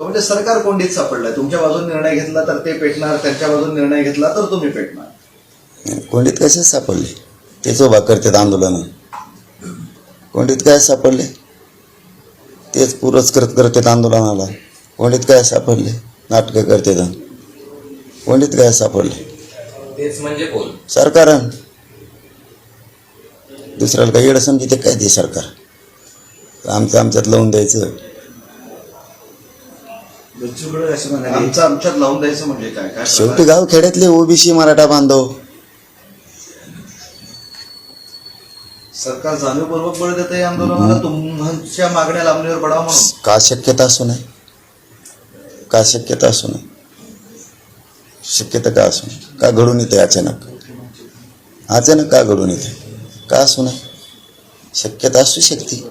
म्हणजे सरकार कोंडीत सापडलंय. तुमच्या बाजून निर्णय घेतला तर ते पेटणार त्यांच्या बाजून निर्णय घेतला तर तुम्ही पेटणार. कोंडीत कसे सापडले? तेच उभा करतात आंदोलन. कोंडीत काय सापडले? तेच पुरस्कृत करतात आंदोलनाला. कोंडीत काय सापडले? नाटकं करतात. कोंडीत काय सापडले? तेच म्हणजे कोण? सरकार. दुसऱ्याला काही येडं समजते काय ते सरकार. आमचं आमच्यात लावून द्यायचं. आमचं आमच्यात लावून द्यायचं म्हणजे काय? काय शेवटी गाव खेड्यातले ओबीसी मराठा बांधव. सरकार जाणीवपूर्वक बळ देते या आंदोलनाला? तुमच्या मागण्या लांबणीवर पडावं म्हणून? का शक्यता असू नये? का शक्यता असू नये? शक्यता का असू नये? का घडून येते अचानक? अचानक का घडून येते? का असू नये? शक्यता असू शकते.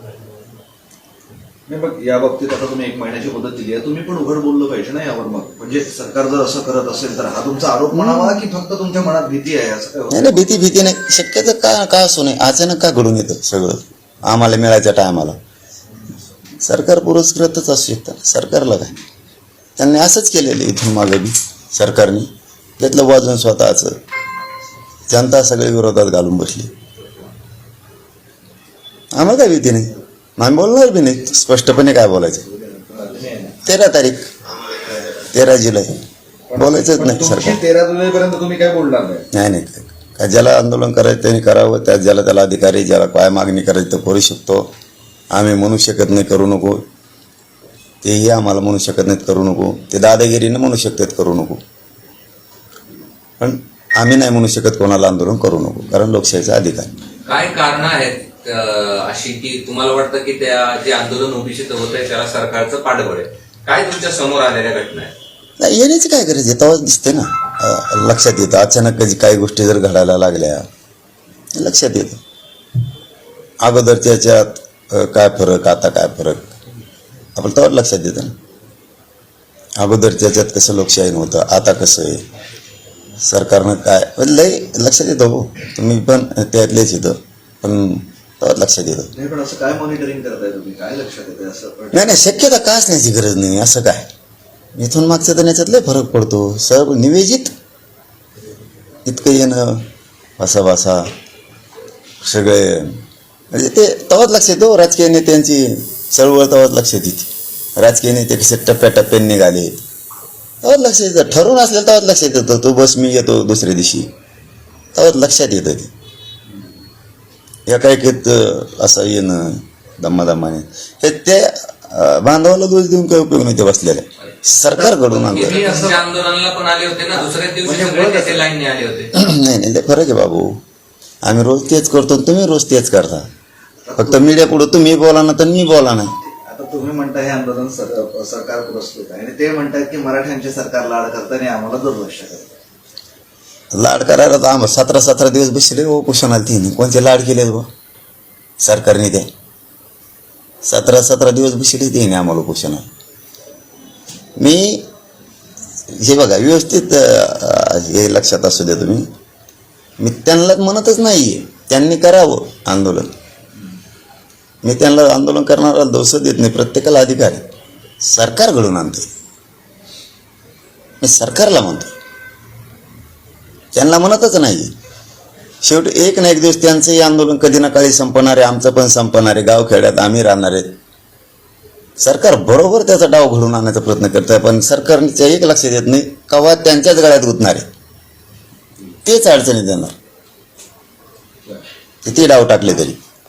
नाही बघ या बाबतीत आता तुम्ही एक महिन्याची मुदत दिली आहे. तुम्ही पण उघड बोललं पाहिजे ना यावर मग. म्हणजे सरकार जर असं करत असेल तर हा तुमचा आरोप म्हणावा की फक्त तुमच्या मनात भीती आहे असं? काय नाही? नाही भीती भीती नाही. शक्यता का का असू नये? अचानक का घडून येतं सगळं? आम्हाला मिळायच्या टायमाला. सरकार पुरस्कृतच असू शकतं सरकारला काय? त्यांनी असंच केलेलं आहे इथून मागं बी सरकारने. घेतलं वाजून स्वतःचं. जनता सगळे विरोधात घालून बसली. आम्हाला काय भीती नाही? आम्ही बोलणार बी नाही स्पष्टपणे काय बोलायचं तेरा तारीख तेरा जुलै बोलायचंच नाही सरकार तेरा जुलैपर्यंत तुम्ही काय बोलणार नाही नाही नाही का ज्याला आंदोलन करायचं त्यांनी करावं त्या ज्याला त्याला अधिकारी ज्याला काय मागणी करायची तो करू शकतो आम्ही म्हणू शकत नाही करू नको तेही आम्हाला म्हणू शकत नाहीत करू नको ते दादागिरीनं म्हणू शकतात करू नको पण आम्ही नाही म्हणू शकत कोणाला आंदोलन करू नको कारण लोकशाहीचा अधिकार काय कारण आहेत अशी की तुम्हाला वाटतं की त्या जे आंदोलन ओबीसीत होत आहे त्याला सरकारचं पाठबळ आहे. काय तुमच्यासमोर आलेल्या घटना आहेत? नाही येण्याची काय गरज आहे? तेव्हा दिसते ना. अं, लक्षात येतं. अचानक कधी काही गोष्टी जर घडायला लागल्या लक्षात येतं. अगोदरच्या याच्यात अं, काय फरक आता काय फरक? आपण तेव्हाच लक्षात येतं ना. अगोदरच्या याच्यात कसं लोकशाही नव्हतं आता कसं आहे? सरकारनं काय? म्हणजे लय लक्षात येतं हो. तुम्ही पण त्यातलेच येतं. पण लक्षात येतं. नाही पण असं काय मॉनिटरिंग करताय तुम्ही? काय लक्षात येते असं? पण नाही नाही शक्यता का असण्याची गरज नाही असं काय? इथून मागचं तर याच्यात लय फरक पडतो. सर्व निवेजित इतकं येणं भासा भासा सगळे म्हणजे ते तेव्हाच लक्षात येतो राजकीय नेत्यांची चळवळ तेव्हाच लक्षात येते राजकीय नेते कसे टप्प्याटप्प्याने निघाले. तेव्हाच लक्षात येतं. ठरवून असलेलं तेव्हाच लक्षात येतं. तो बस मी येतो दुसऱ्या दिवशी. तेव्हाच लक्षात येतं ते. एका एकेत असं येणं दम्मादम्माने हे ते बांधवाला दोष देऊन काही उपयोग नाही ते बसलेले. सरकारकडून आंदोलनाला पण आले होते ना दुसऱ्याच दिवशी म्हणजे लाईनने आले होते. नाही नाही लय फरक आहे बाबू. आम्ही रोज तेच करतो आणि तुम्ही रोज तेच करता. फक्त मीडिया पुढे तुम्ही बोला ना तर मी बोला नाही आता तुम्ही म्हणता हे आंदोलन सर- सरकार पुरस्कृत आहे. आणि ते म्हणतात की मराठ्यांचे सरकार लाड करताना आम्हाला दुर्लक्ष करतात. लाड करायला तर आम्हाला सतरा सतरा दिवस बसले हो कुशनाला तिने. कोणते लाड केलेत बा? सरकारने ते. सतरा सतरा दिवस बसले तिने आम्हाला कुशनाला मी हे बघा व्यवस्थित हे लक्षात असू द्या तुम्ही. मी त्यांना म्हणतच नाही त्यांनी करावं आंदोलन. मी त्यांना आंदोलन करणारा दोष देत नाही प्रत्येकाला अधिकार आहे. सरकार घडून आणते. मी सरकारला म्हणतो त्यांना म्हणतच नाही. शेवटी एक ना एक दिवस त्यांचंही आंदोलन कधी ना काळी संपणारे आमचं पण संपणारे गावखेड्यात आम्ही राहणार आहेत. सरकार बरोबर त्याचा डाव घडून आणण्याचा प्रयत्न करत आहे पण सरकारच्या एक लक्षात येत नाही कवा त्यांच्याच गळ्यात गुतणार आहे. तेच अडचणी देणार. किती डाव टाकले तरी.